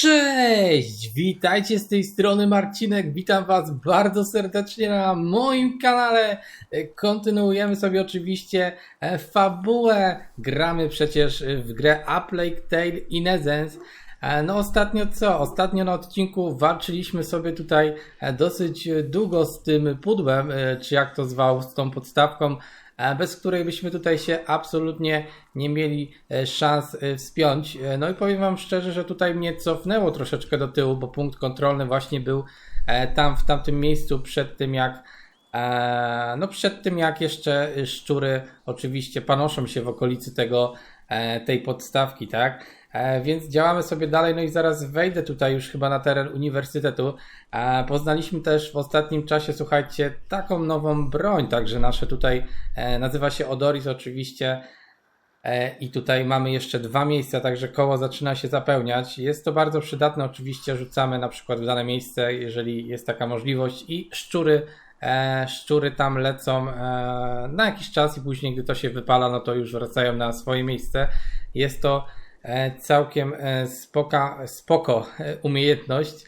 Cześć! Witajcie z tej strony Marcinek. Witam Was bardzo serdecznie na moim kanale. Kontynuujemy sobie oczywiście e, fabułę. Gramy przecież w grę A Plague Tale Innocence. E, No ostatnio co? Ostatnio na odcinku walczyliśmy sobie tutaj e, dosyć długo z tym pudłem, czy jak to zwał, z tą podstawką, bez której byśmy tutaj się absolutnie nie mieli e, szans e, wspiąć. E, No i powiem Wam szczerze, że tutaj mnie cofnęło troszeczkę do tyłu, bo punkt kontrolny właśnie był e, tam w tamtym miejscu przed tym jak e, no przed tym jak jeszcze szczury oczywiście panoszą się w okolicy tego e, tej podstawki, tak? E, Więc działamy sobie dalej, no i zaraz wejdę tutaj już chyba na teren uniwersytetu. E, Poznaliśmy też w ostatnim czasie, słuchajcie, taką nową broń, także nasze tutaj e, nazywa się Odoris oczywiście. I tutaj mamy jeszcze dwa miejsca, także koło zaczyna się zapełniać. Jest to bardzo przydatne, oczywiście rzucamy na przykład w dane miejsce, jeżeli jest taka możliwość i szczury, e, szczury tam lecą e, na jakiś czas i później, gdy to się wypala, no to już wracają na swoje miejsce. Jest to całkiem e, spoka, spoko e, umiejętność.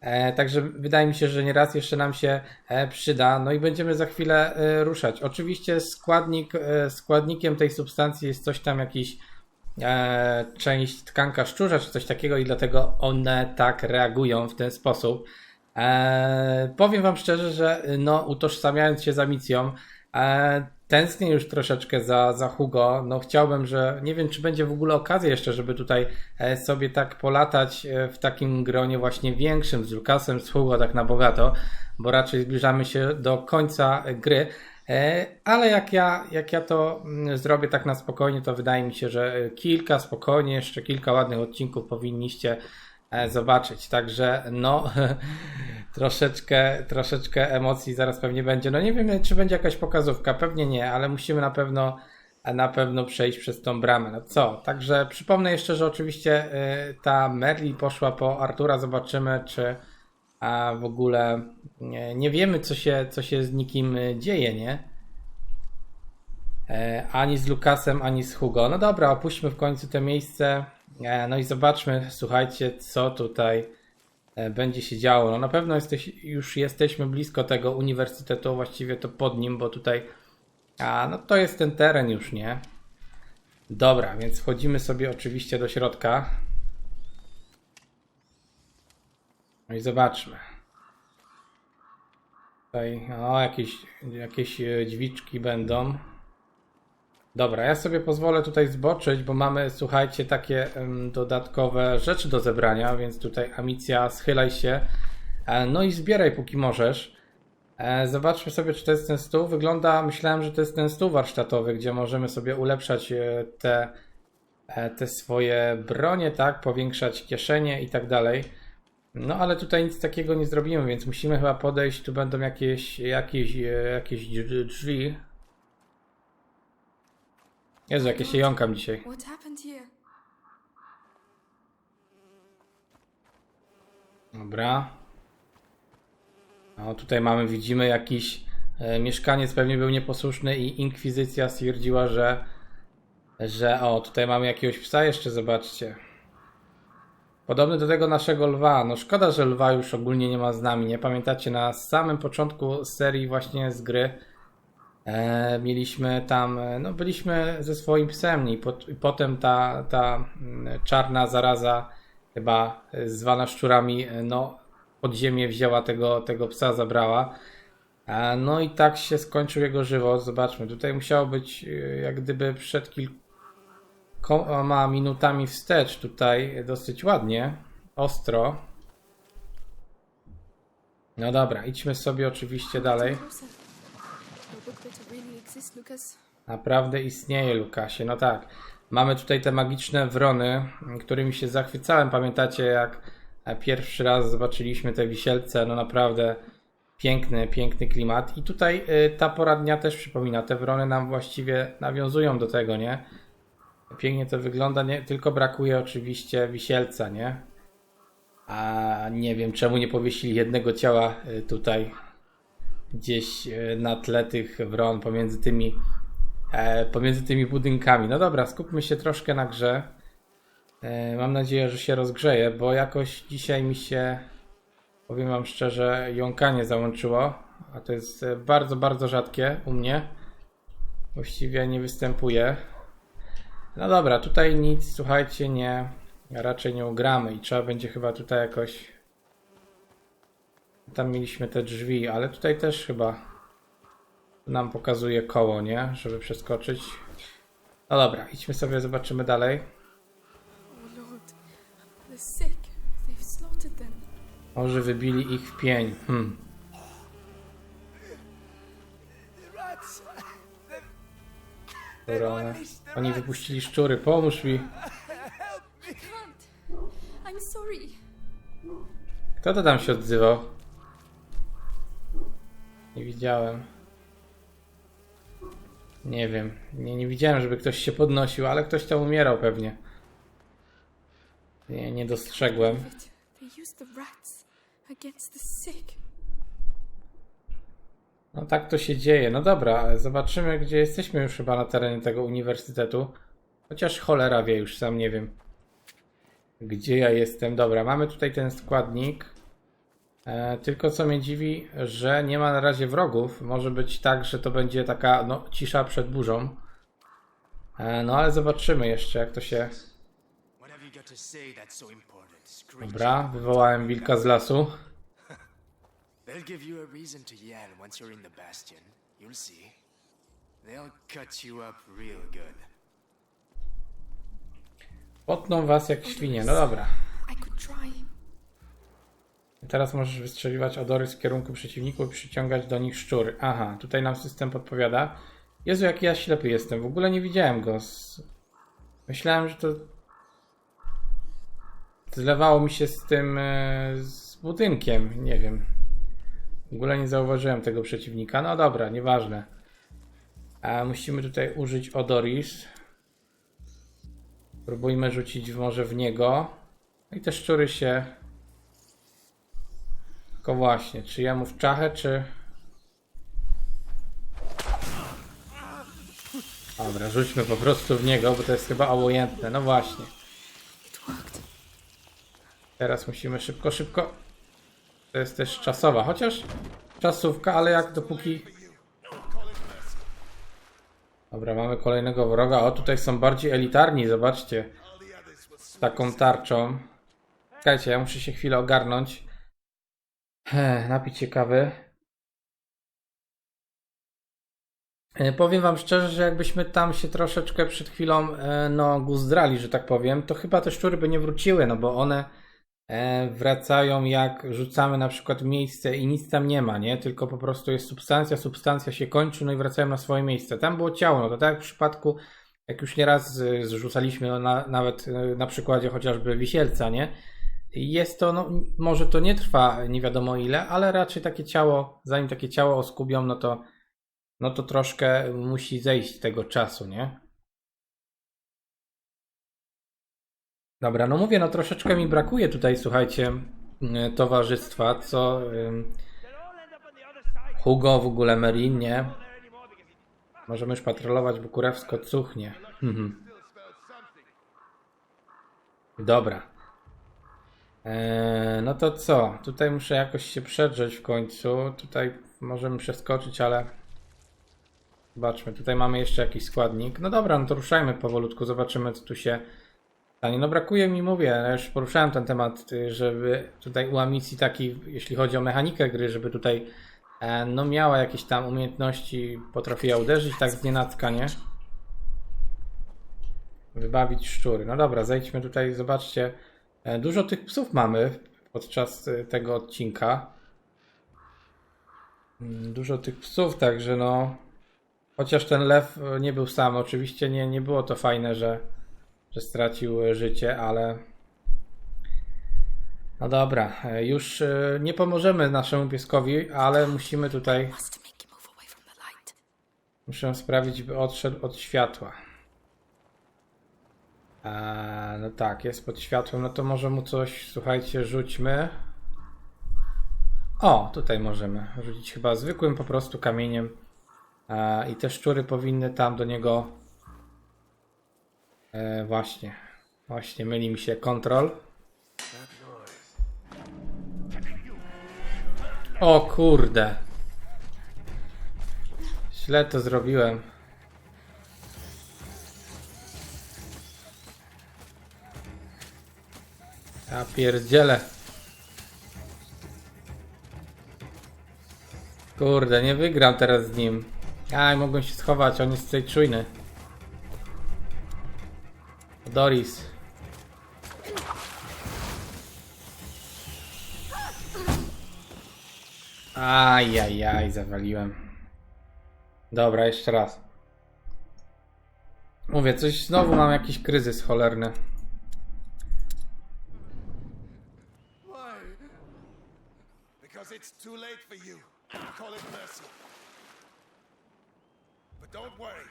E, Także wydaje mi się, że nieraz jeszcze nam się e, przyda. No i będziemy za chwilę e, ruszać. Oczywiście składnik, e, składnikiem tej substancji jest coś tam jakiś e, część tkanka szczurza czy coś takiego i dlatego one tak reagują w ten sposób. E, powiem Wam szczerze, że no, utożsamiając się z Amicją, e, tęsknię już troszeczkę za, za Hugo. No, chciałbym, że nie wiem, czy będzie w ogóle okazja jeszcze, żeby tutaj e, sobie tak polatać e, w takim gronie właśnie większym z Lukasem, z Hugo tak na bogato, bo raczej zbliżamy się do końca gry. E, Ale jak ja, jak ja to mm, zrobię tak na spokojnie, to wydaje mi się, że kilka spokojnie, jeszcze kilka ładnych odcinków powinniście zobaczyć. Także no, troszeczkę, troszeczkę emocji zaraz pewnie będzie. No nie wiem, czy będzie jakaś pokazówka, pewnie nie, ale musimy na pewno na pewno przejść przez tą bramę. No co? Także przypomnę jeszcze, że oczywiście y, ta Merli poszła po Artura. Zobaczymy, czy a w ogóle nie, nie wiemy, co się, co się z nikim y, dzieje, nie? E, ani z Lukasem, ani z Hugo. No dobra, opuśćmy w końcu to miejsce. E, no i zobaczmy, słuchajcie, co tutaj e, będzie się działo. No na pewno jesteś, już jesteśmy blisko tego uniwersytetu, właściwie to pod nim, bo tutaj. A no to jest ten teren już, nie? Dobra, więc wchodzimy sobie oczywiście do środka. No i zobaczmy. Tutaj, o, jakieś, jakieś dźwiczki będą. Dobra, ja sobie pozwolę tutaj zboczyć, bo mamy, słuchajcie, takie dodatkowe rzeczy do zebrania, więc tutaj Amicja, schylaj się. E, no i zbieraj póki możesz. E, zobaczmy sobie, czy to jest ten stół. Wygląda, myślałem, że to jest ten stół warsztatowy, gdzie możemy sobie ulepszać e, te, te swoje bronie, tak, powiększać kieszenie i tak dalej. No ale tutaj nic takiego nie zrobimy, więc musimy chyba podejść. Tu będą jakieś, jakieś, jakieś drzwi. Jezu, jakie się jąkam dzisiaj. What happened here? Dobra. No tutaj mamy, widzimy jakiś e, mieszkaniec pewnie był nieposłuszny i inkwizycja stwierdziła, że że o, tutaj mamy jakiegoś psa jeszcze, zobaczcie. Podobny do tego naszego lwa. No szkoda, że lwa już ogólnie nie ma z nami, nie? Pamiętacie, na samym początku serii właśnie z gry mieliśmy tam, e, no byliśmy ze swoim psem i, i potem ta, ta mm, czarna zaraza chyba e, zwana szczurami, e, no pod ziemię wzięła tego, tego psa, zabrała. E, No i tak się skończył jego żywot. Zobaczmy, tutaj musiało być e, jak gdyby przed kilkoma minutami wstecz, tutaj dosyć ładnie, ostro. No dobra, idźmy sobie oczywiście dalej. Exist, Lucas. Naprawdę istnieje, Lukasie. No tak. Mamy tutaj te magiczne wrony, którymi się zachwycałem. Pamiętacie, jak pierwszy raz zobaczyliśmy te wisielce? No naprawdę piękny, piękny klimat. I tutaj y, ta pora dnia też przypomina. Te wrony nam właściwie nawiązują do tego, nie? Pięknie to wygląda, nie? Tylko brakuje oczywiście wisielca, nie? A nie wiem, czemu nie powiesili jednego ciała y, tutaj gdzieś e, na tle tych wron pomiędzy tymi e, pomiędzy tymi budynkami. No dobra, skupmy się troszkę na grze. E, Mam nadzieję, że się rozgrzeje, bo jakoś dzisiaj mi się, powiem Wam szczerze, jąkanie załączyło. A to jest bardzo, bardzo rzadkie u mnie. Właściwie nie występuje. No dobra, tutaj nic, słuchajcie, nie, raczej nie ugramy i trzeba będzie chyba tutaj jakoś. Tam mieliśmy te drzwi, ale tutaj też chyba nam pokazuje koło, nie? Żeby przeskoczyć. No dobra, idźmy sobie, zobaczymy dalej. Może wybili ich w pień. Hmm. Dobra, one, oni wypuścili szczury, pomóż mi. Kto to tam się odzywał? Nie widziałem. Nie wiem. Nie, nie widziałem, żeby ktoś się podnosił, ale ktoś tam umierał pewnie. Nie, nie dostrzegłem. No tak to się dzieje. No dobra, zobaczymy, gdzie jesteśmy już chyba na terenie tego uniwersytetu. Chociaż cholera wie, już sam nie wiem. Gdzie ja jestem? Dobra, mamy tutaj ten składnik. E, tylko co mnie dziwi, że nie ma na razie wrogów. Może być tak, że to będzie taka no, cisza przed burzą. E, no ale zobaczymy jeszcze, jak to się. Dobra, wywołałem wilka z lasu. They'll give you a reason to yell once you're in the bastion. You'll see. They'll cut you up real good. Potną was jak świnie. No dobra. I could try. Teraz możesz wystrzeliwać odory z kierunku przeciwników i przyciągać do nich szczury. Aha, tutaj nam system podpowiada. Jezu, jaki ja ślepy jestem. W ogóle nie widziałem go. Z... Myślałem, że to zlewało mi się z tym e, z budynkiem. Nie wiem. W ogóle nie zauważyłem tego przeciwnika. No dobra, nieważne. A musimy tutaj użyć Odoris. Próbujmy rzucić może w niego. No I te szczury się tylko właśnie, czy ja mu w czachę, czy... Dobra, rzućmy po prostu w niego, bo to jest chyba obojętne. No właśnie. Teraz musimy szybko, szybko. To jest też czasowa, chociaż czasówka, ale jak dopóki... Dobra, mamy kolejnego wroga. O, tutaj są bardziej elitarni, zobaczcie. Z taką tarczą. Czekajcie, ja muszę się chwilę ogarnąć. Ech, napić się kawy. E, Powiem wam szczerze, że jakbyśmy tam się troszeczkę przed chwilą e, no, guzdrali, że tak powiem, to chyba te szczury by nie wróciły, no bo one e, wracają jak rzucamy na przykład miejsce i nic tam nie ma, nie? Tylko po prostu jest substancja, substancja się kończy, no i wracają na swoje miejsce. Tam było ciało, no to tak jak w przypadku, jak już nieraz zrzucaliśmy no, na, nawet na przykładzie chociażby wisielca, nie? Jest to, no, może to nie trwa nie wiadomo ile, ale raczej takie ciało, zanim takie ciało oskubią, no to, no to troszkę musi zejść tego czasu, nie? Dobra, no mówię, no troszeczkę mi brakuje tutaj, słuchajcie, y, towarzystwa, co Hugo w ogóle Merin, nie? Możemy już patrolować, bo kurewsko cuchnie. Mhm. Dobra. Eee, no to co? Tutaj muszę jakoś się przedrzeć w końcu. Tutaj możemy przeskoczyć, ale zobaczmy. Tutaj mamy jeszcze jakiś składnik. No dobra, no to ruszajmy powolutku, zobaczymy co tu się stanie. No brakuje mi, mówię, ja już poruszałem ten temat, y, żeby tutaj u Amici taki, jeśli chodzi o mechanikę gry, żeby tutaj e, no miała jakieś tam umiejętności, potrafiła uderzyć tak z nienacka, nie? Wybawić szczury. No dobra, zejdźmy tutaj, zobaczcie. E, Dużo tych psów mamy podczas e, tego odcinka. Mm, Dużo tych psów, także no. Chociaż ten lew e, nie był sam, oczywiście nie, nie było to fajne, że, że stracił życie, ale. No dobra, już nie pomożemy naszemu pieskowi, ale musimy tutaj. Muszę sprawić, by odszedł od światła. Eee, no tak, jest pod światłem, no to może mu coś, słuchajcie, rzućmy. O, tutaj możemy rzucić chyba zwykłym po prostu kamieniem. Eee, I te szczury powinny tam do niego. Eee, właśnie. Właśnie myli mi się kontrol. O kurde. Źle to zrobiłem. Ja pierdzielę. Kurde, nie wygram teraz z nim. Aj, mogłem się schować, on jest tutaj czujny. Doris. Ajajaj, zawaliłem. Dobra, jeszcze raz. Mówię, coś znowu mam jakiś kryzys cholerny. It's too late for you. Call it mercy. But don't worry.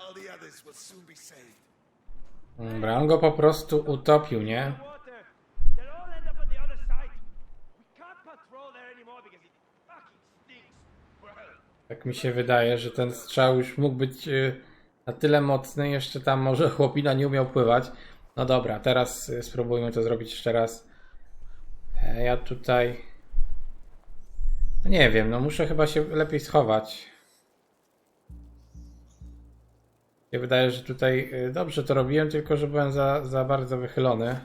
All the others will soon be saved. Dobra, on go po prostu utopił, nie? Tak mi się wydaje, że ten strzał już mógł być y, na tyle mocny, jeszcze tam może chłopina nie umiał pływać. No dobra, teraz y, spróbujmy to zrobić jeszcze raz. E, Ja tutaj... No nie wiem, no muszę chyba się lepiej schować. Się wydaje, że tutaj y, dobrze to robiłem, tylko że byłem za, za bardzo wychylony.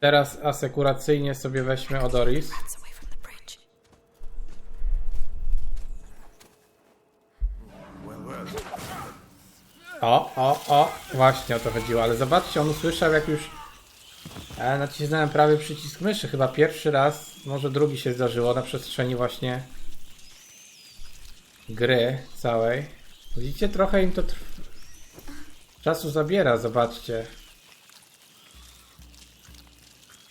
Teraz asekuracyjnie sobie weźmy Odoris. O, o, o, właśnie o to chodziło, ale zobaczcie, on usłyszał jak już e, nacisnąłem prawie przycisk myszy, chyba pierwszy raz, może drugi się zdarzyło na przestrzeni właśnie gry całej. Widzicie, trochę im to czasu zabiera, zobaczcie.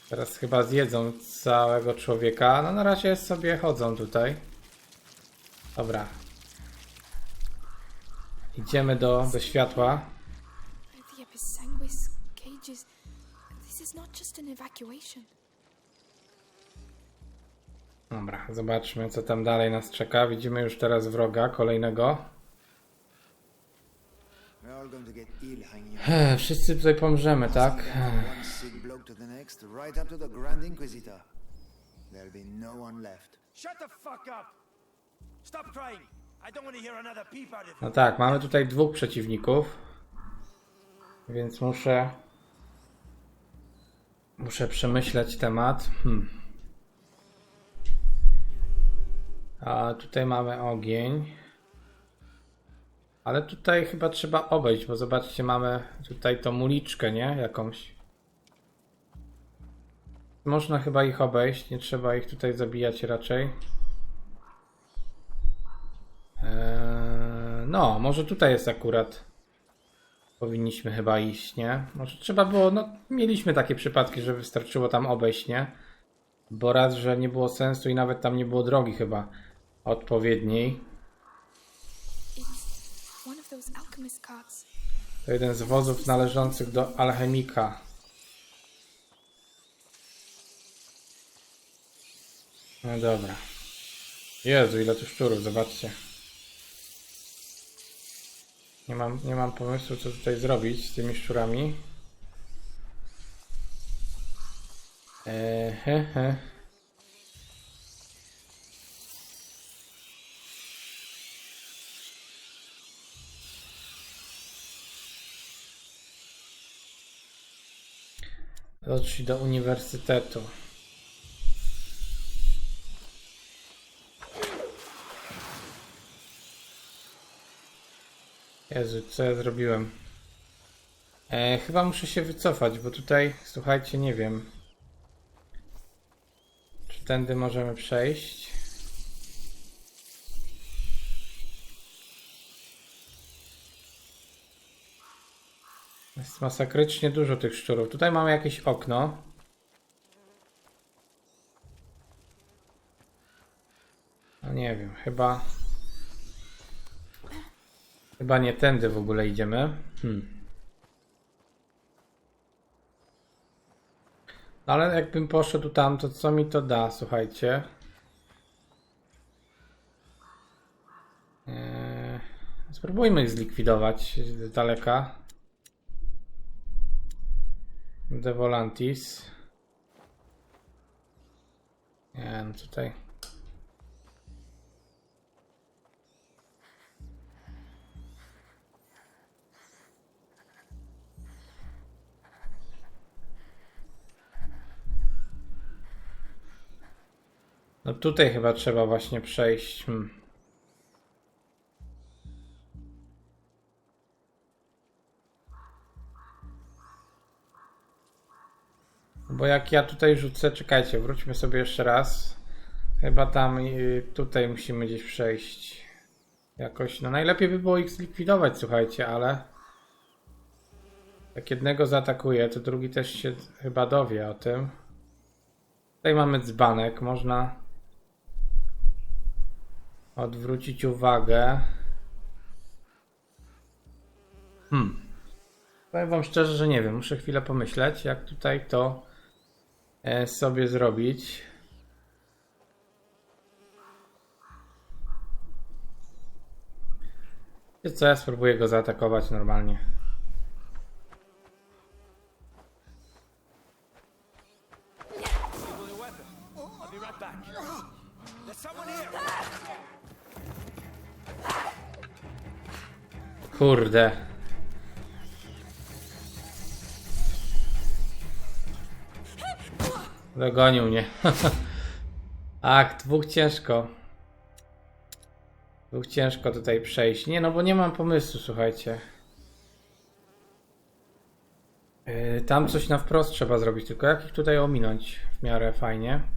Teraz chyba zjedzą całego człowieka, no na razie sobie chodzą tutaj. Dobra. Idziemy do, do światła. Just an evacuation. Dobra, zobaczmy co tam dalej nas czeka. Widzimy już teraz wroga kolejnego. We're all going to get ill hanging Ech, Wszyscy tutaj pomrzemy, tak? from one sick bloke to the next, right up to the Grand Inquisitor. There'll be no one left. Shut the fuck up. Stop crying. I don't want to hear another peep out of you. No tak, mamy tutaj dwóch przeciwników. Więc muszę... Muszę przemyśleć temat. Hmm. A tutaj mamy ogień. Ale tutaj chyba trzeba obejść, bo zobaczcie, mamy tutaj tą muliczkę, nie? Jakąś. Można chyba ich obejść, nie trzeba ich tutaj zabijać raczej. Eee, no, może tutaj jest akurat. Powinniśmy chyba iść, nie? Może trzeba było, no, mieliśmy takie przypadki, że wystarczyło tam obejść, nie? Bo raz, że nie było sensu i nawet tam nie było drogi chyba odpowiedniej. To jeden z wozów należących do alchemika. No dobra. Jezu, ile tu szczurów, zobaczcie. Nie mam, nie mam pomysłu, co tutaj zrobić z tymi szczurami. Eee, he, do uniwersytetu. Jezu, co ja zrobiłem? E, chyba muszę się wycofać, bo tutaj, słuchajcie, nie wiem. Czy tędy możemy przejść? Jest masakrycznie dużo tych szczurów. Tutaj mamy jakieś okno. No nie wiem, chyba. Chyba nie tędy w ogóle idziemy. Hmm. No ale jakbym poszedł tam, to co mi to da, słuchajcie? Eee, Spróbujmy ich zlikwidować z daleka. Devolantis. Nie, no tutaj. No tutaj chyba trzeba właśnie przejść. Hmm. Bo jak ja tutaj rzucę, czekajcie, wróćmy sobie jeszcze raz. Chyba tam y, tutaj musimy gdzieś przejść. Jakoś, no najlepiej by było ich zlikwidować, słuchajcie, ale jak jednego zaatakuje, to drugi też się chyba dowie o tym. Tutaj mamy dzbanek, można odwrócić uwagę. Hmm. Powiem wam szczerze, że nie wiem. Muszę chwilę pomyśleć, jak tutaj to e, sobie zrobić. Wiecie co, ja spróbuję go zaatakować normalnie. Kurde. Dogonił mnie. Ach, dwóch ciężko. Dwóch ciężko tutaj przejść. Nie, no bo nie mam pomysłu, słuchajcie. Yy, tam coś na wprost trzeba zrobić, tylko jak ich tutaj ominąć w miarę fajnie.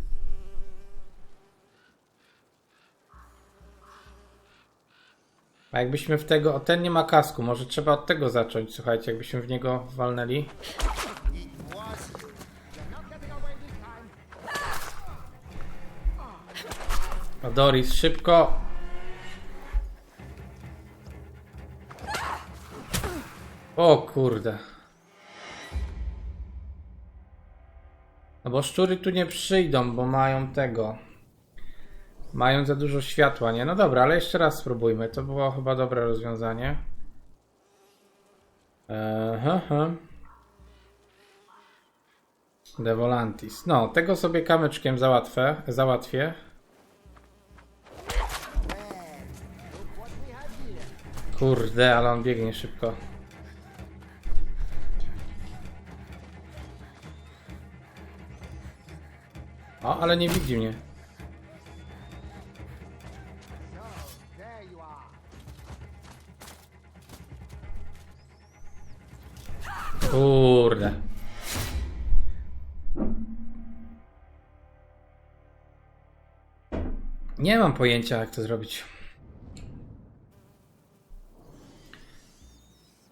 A jakbyśmy w tego, ten nie ma kasku, może trzeba od tego zacząć, słuchajcie, jakbyśmy w niego walnęli. O Doris, szybko! O kurde. No bo szczury tu nie przyjdą, bo mają tego. Mają za dużo światła, nie? No dobra, ale jeszcze raz spróbujmy. To było chyba dobre rozwiązanie. He. Devolantis. No, tego sobie kamyczkiem załatwię. załatwię. Kurde, ale on biegnie szybko. O, ale nie widzi mnie. Kurde. Nie mam pojęcia, jak to zrobić.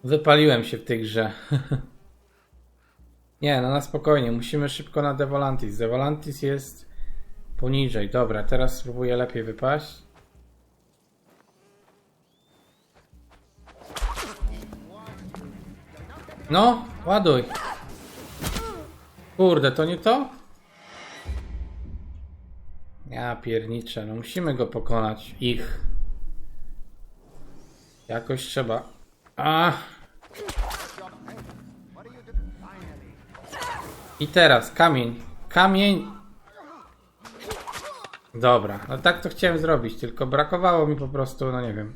Wypaliłem się w tej grze. Nie, no na spokojnie. Musimy szybko na Devolantis. Devolantis jest poniżej. Dobra, teraz spróbuję lepiej wypaść. No, ładuj. Kurde, to nie to? Ja pierniczę, no musimy go pokonać. Ich. Jakoś trzeba. A. I teraz kamień. Kamień. Dobra, no tak to chciałem zrobić, tylko brakowało mi po prostu, no nie wiem.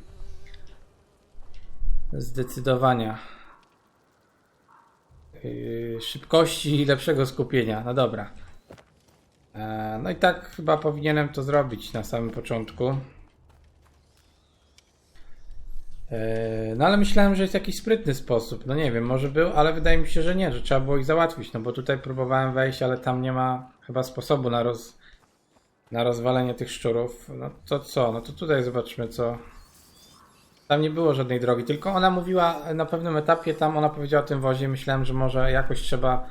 Zdecydowania. Yy, szybkości i lepszego skupienia. No dobra. E, No i tak chyba powinienem to zrobić na samym początku. E, No ale myślałem, że jest jakiś sprytny sposób. No nie wiem, może był, ale wydaje mi się, że nie, że trzeba było ich załatwić. No bo tutaj próbowałem wejść, ale tam nie ma chyba sposobu na, roz, na rozwalenie tych szczurów. No to co? No to tutaj zobaczmy co. Tam nie było żadnej drogi, tylko ona mówiła na pewnym etapie, tam ona powiedziała o tym wozie. Myślałem, że może jakoś trzeba,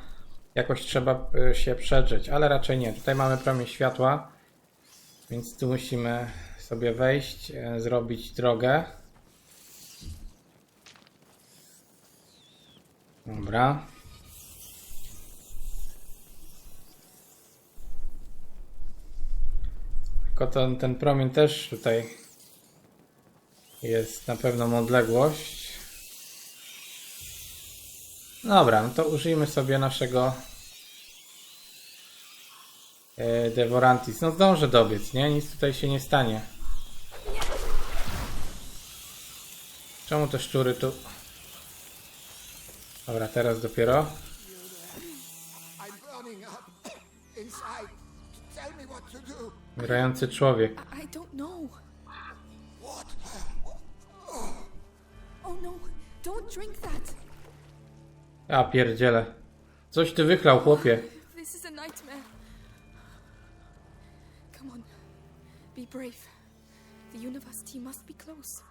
jakoś trzeba y, się przedrzeć, ale raczej nie. Tutaj mamy promień światła, więc tu musimy sobie wejść, y, zrobić drogę. Dobra. Tylko ten, ten promień też tutaj jest na pewną odległość. Dobra, no to użyjmy sobie naszego e, Devorantis. No zdążę dobiec, nie? Nic tutaj się nie stanie. Czemu te szczury tu... Dobra, teraz dopiero. Grający człowiek. I don't know. Brave. The university must be close.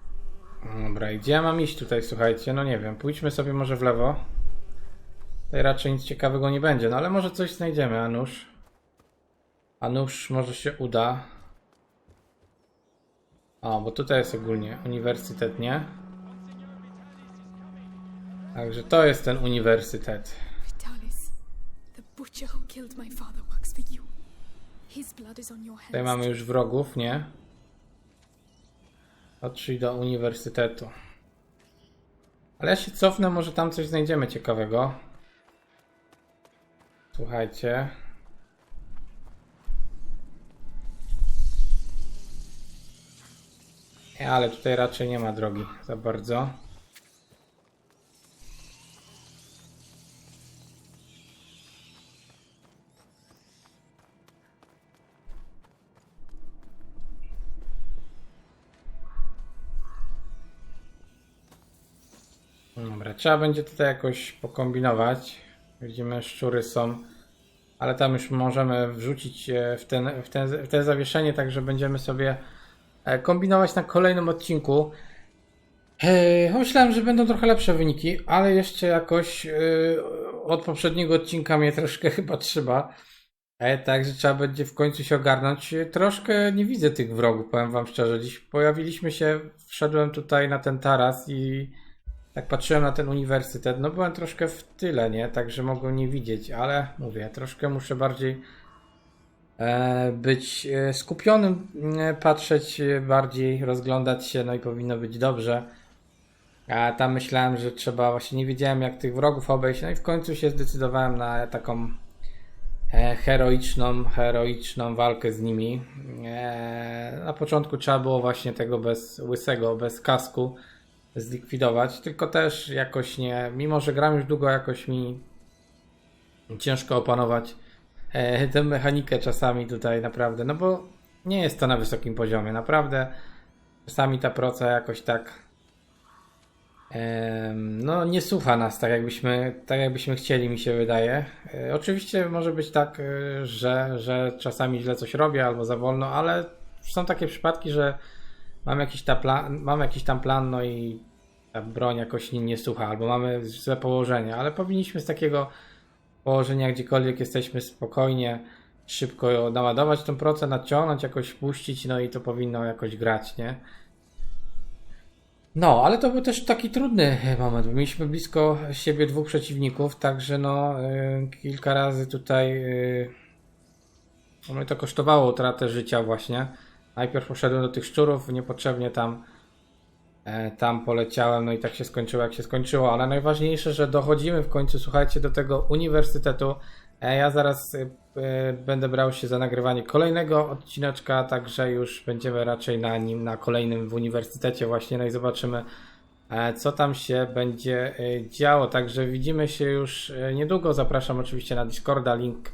Dobra, i gdzie ja mam iść tutaj, słuchajcie? No nie wiem, pójdźmy sobie może w lewo. Tutaj raczej nic ciekawego nie będzie, no ale może coś znajdziemy, a nuż. A nuż może się uda. O, bo tutaj jest ogólnie uniwersytet, nie? Także to jest ten uniwersytet. Vitalis, the butcher who killed my father works for you. His blood is on your hands. Tutaj mamy już wrogów, nie? Patrzyj do uniwersytetu. Ale ja się cofnę, może tam coś znajdziemy ciekawego. Słuchajcie. Nie, ale tutaj raczej nie ma drogi za bardzo. Trzeba będzie tutaj jakoś pokombinować. Widzimy, szczury są, ale tam już możemy wrzucić e, w, ten, w, ten, w zawieszenie, także będziemy sobie e, kombinować na kolejnym odcinku. Eee, myślałem, że będą trochę lepsze wyniki, ale jeszcze jakoś e, od poprzedniego odcinka mnie troszkę chyba trzyma. E, także trzeba będzie w końcu się ogarnąć. E, Troszkę nie widzę tych wrogów, powiem wam szczerze. Dziś pojawiliśmy się, wszedłem tutaj na ten taras i tak patrzyłem na ten uniwersytet, no byłem troszkę w tyle, nie? Także mogłem nie widzieć, ale mówię, troszkę muszę bardziej e, być e, skupionym, e, patrzeć e, bardziej, rozglądać się, no i powinno być dobrze. A tam myślałem, że trzeba, właśnie nie wiedziałem jak tych wrogów obejść, no i w końcu się zdecydowałem na taką heroiczną, heroiczną walkę z nimi. Na początku trzeba było właśnie tego bez łysego, bez kasku zlikwidować, tylko też jakoś nie, mimo że gram już długo, jakoś mi ciężko opanować e, tę mechanikę czasami tutaj naprawdę, no bo nie jest to na wysokim poziomie, naprawdę czasami ta proca jakoś tak em, no nie słucha nas tak jakbyśmy, tak jakbyśmy chcieli mi się wydaje. E, oczywiście może być tak, e, że, że czasami źle coś robię albo za wolno, ale są takie przypadki, że mam jakiś, ta plan, mam jakiś tam plan, no i ta broń jakoś nie, nie słucha, albo mamy złe położenie, ale powinniśmy z takiego położenia, gdziekolwiek jesteśmy spokojnie, szybko naładować tą procę, nadciągnąć, jakoś puścić, no i to powinno jakoś grać, nie? No, ale to był też taki trudny moment, bo mieliśmy blisko siebie dwóch przeciwników, także no y, kilka razy tutaj y, no to kosztowało utratę życia właśnie. Najpierw poszedłem do tych szczurów, niepotrzebnie tam, e, tam poleciałem, no i tak się skończyło, jak się skończyło, ale najważniejsze, że dochodzimy w końcu, słuchajcie, do tego uniwersytetu. E, ja zaraz e, będę brał się za nagrywanie kolejnego odcineczka, także już będziemy raczej na nim, na kolejnym w uniwersytecie właśnie, no i zobaczymy, co tam się będzie działo. Także widzimy się już niedługo. Zapraszam oczywiście na Discorda, link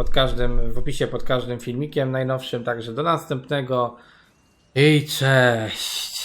pod każdym, w opisie pod każdym filmikiem najnowszym. Także do następnego i cześć!